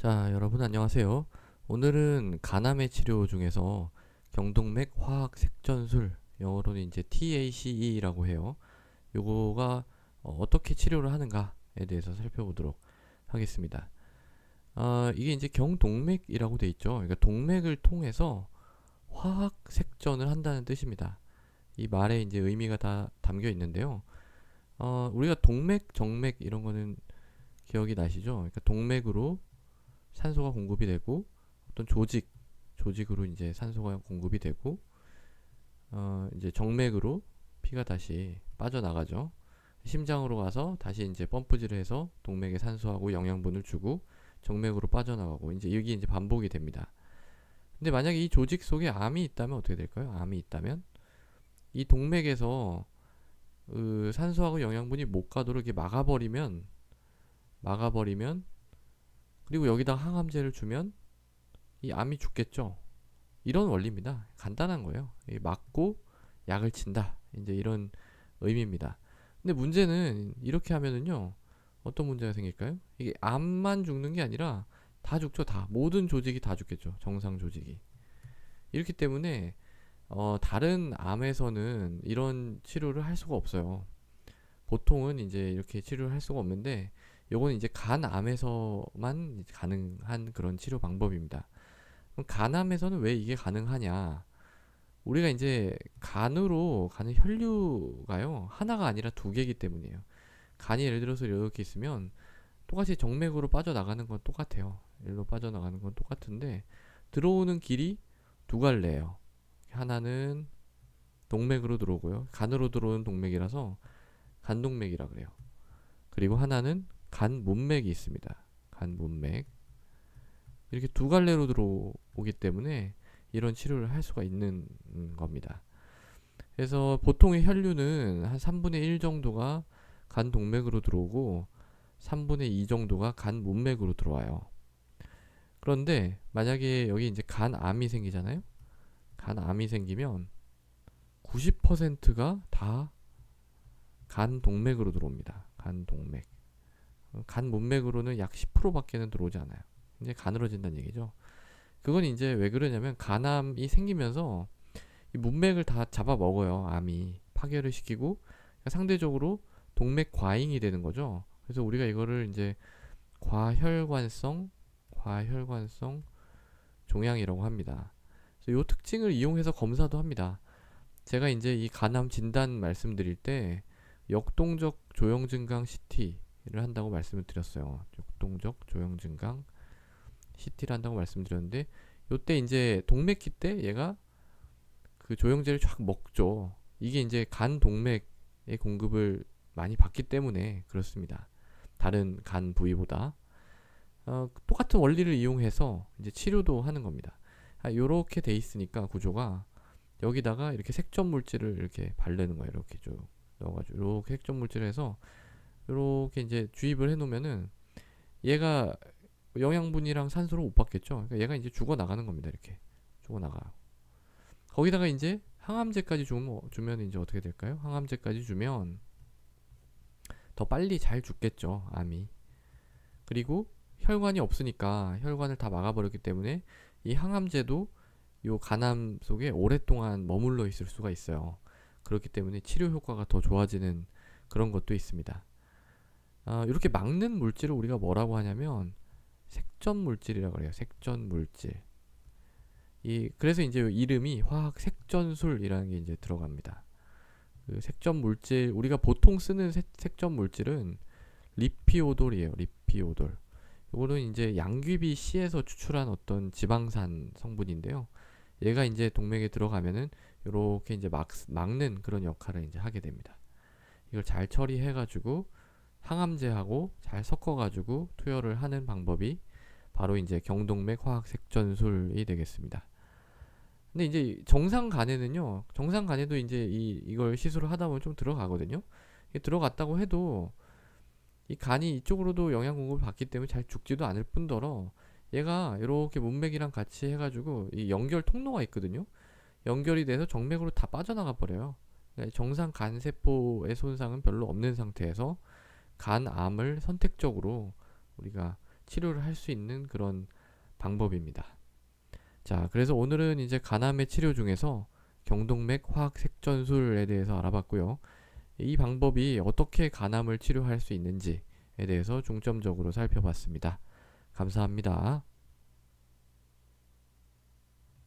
자, 여러분 안녕하세요. 오늘은 간암의 치료 중에서 경동맥 화학 색전술, 영어로는 이제 TACE라고 해요. 요거가 어, 떻게 치료를 하는가에 대해서 살펴보도록 하겠습니다. 아, 이게 이제 경동맥이라고 돼 있죠. 그러니까 동맥을 통해서 화학 색전을 한다는 뜻입니다. 이 말에 이제 의미가 다 담겨 있는데요. 어, 우리가 동맥, 정맥 이런 거는 기억이 나시죠? 그러니까 동맥으로 산소가 공급이 되고 어떤 조직 조직으로 이제 산소가 공급이 되고 어 이제 정맥으로 피가 다시 빠져나가죠. 심장으로 가서 다시 이제 펌프질을 해서 동맥에 산소하고 영양분을 주고 정맥으로 빠져나가고 이제 여기 이제 반복이 됩니다. 근데 만약에 이 조직 속에 암이 있다면 어떻게 될까요? 암이 있다면 이 동맥에서 그 산소하고 영양분이 못 가도록 이렇게 막아버리면 막아버리면 그리고 여기다 항암제를 주면 이 암이 죽겠죠. 이런 원리입니다. 간단한 거예요. 맞고 약을 친다. 이제 이런 의미입니다. 근데 문제는 이렇게 하면은요. 어떤 문제가 생길까요? 이게 암만 죽는 게 아니라 다 죽죠. 다. 모든 조직이 다 죽겠죠. 정상 조직이. 이렇기 때문에 어, 다른 암에서는 이런 치료를 할 수가 없어요. 보통은 이제 이렇게 치료를 할 수가 없는데 요거는 이제 간암에서만 가능한 그런 치료 방법입니다. 그럼 간암에서는 왜 이게 가능하냐? 우리가 이제 간으로 가는 혈류가요 하나가 아니라 두 개이기 때문이에요. 간이 예를 들어서 이렇게 있으면 똑같이 정맥으로 빠져나가는 건 똑같아요. 일로 빠져나가는 건 똑같은데 들어오는 길이 두 갈래예요. 하나는 동맥으로 들어오고요. 간으로 들어오는 동맥이라서 간동맥이라 그래요. 그리고 하나는 간 문맥이 있습니다. 간 문맥. 이렇게 두 갈래로 들어오기 때문에 이런 치료를 할 수가 있는 겁니다. 그래서 보통의 혈류는 한 3분의 1 정도가 간 동맥으로 들어오고 3분의 2 정도가 간 문맥으로 들어와요. 그런데 만약에 여기 이제 간암이 생기잖아요. 간암이 생기면 90%가 다 간 동맥으로 들어옵니다. 간 동맥. 간 문맥으로는 약 10%밖에는 들어오지 않아요. 이제 가늘어진다는 얘기죠. 그건 이제 왜 그러냐면 간암이 생기면서 이 문맥을 다 잡아 먹어요. 암이 파괴를 시키고 상대적으로 동맥 과잉이 되는 거죠. 그래서 우리가 이거를 이제 과혈관성 과혈관성 종양이라고 합니다. 이 특징을 이용해서 검사도 합니다. 제가 이제 이 간암 진단 말씀드릴 때 역동적 조형 증강 CT 를 한다고 말씀을 드렸어요. 역동적 조형 증강 CT를 한다고 말씀드렸는데 요때 이제 동맥기 때 얘가 그 조형제를 쫙 먹죠. 이게 이제 간 동맥의 공급을 많이 받기 때문에 그렇습니다. 다른 간 부위보다 어, 똑같은 원리를 이용해서 이제 치료도 하는 겁니다. 아, 요렇게 돼 있으니까 구조가 여기다가 이렇게 색전 물질을 이렇게 바르는 거예요. 이렇게 쭉 넣어가지고 이렇게 색전 물질을 해서 이렇게 이제 주입을 해놓으면은 얘가 영양분이랑 산소를 못 받겠죠. 그러니까 얘가 이제 죽어 나가는 겁니다. 이렇게 죽어 나가요. 거기다가 이제 항암제까지 주면 주면 이제 어떻게 될까요? 항암제까지 주면 더 빨리 잘 죽겠죠. 암이. 그리고 혈관이 없으니까 혈관을 다 막아버렸기 때문에 이 항암제도 요 간암 속에 오랫동안 머물러 있을 수가 있어요. 그렇기 때문에 치료 효과가 더 좋아지는 그런 것도 있습니다. 어, 이렇게 막는 물질을 우리가 뭐라고 하냐면 색전 물질이라고 그래요. 색전 물질. 이 그래서 이제 이름이 화학 색전술이라는 게 이제 들어갑니다. 그 색전 물질 우리가 보통 쓰는 색, 색전 물질은 리피오돌이에요. 리피오돌. 이거는 이제 양귀비 씨에서 추출한 어떤 지방산 성분인데요. 얘가 이제 동맥에 들어가면은 이렇게 이제 막, 막는 그런 역할을 이제 하게 됩니다. 이걸 잘 처리해 가지고 항암제하고 잘 섞어가지고 투여를 하는 방법이 바로 이제 경동맥 화학색전술이 되겠습니다. 근데 이제 정상 간에는요, 정상 간에도 이제 이, 이걸 시술을 하다 보면 좀 들어가거든요. 들어갔다고 해도 이 간이 이쪽으로도 영양 공급을 받기 때문에 잘 죽지도 않을 뿐더러 얘가 이렇게 문맥이랑 같이 해가지고 이 연결 통로가 있거든요. 연결이 돼서 정맥으로 다 빠져나가 버려요. 그러니까 정상 간 세포의 손상은 별로 없는 상태에서 간암을 선택적으로 우리가 치료를 할 수 있는 그런 방법입니다. 자, 그래서 오늘은 이제 간암의 치료 중에서 경동맥 화학 색전술에 대해서 알아봤고요. 이 방법이 어떻게 간암을 치료할 수 있는지에 대해서 중점적으로 살펴봤습니다. 감사합니다.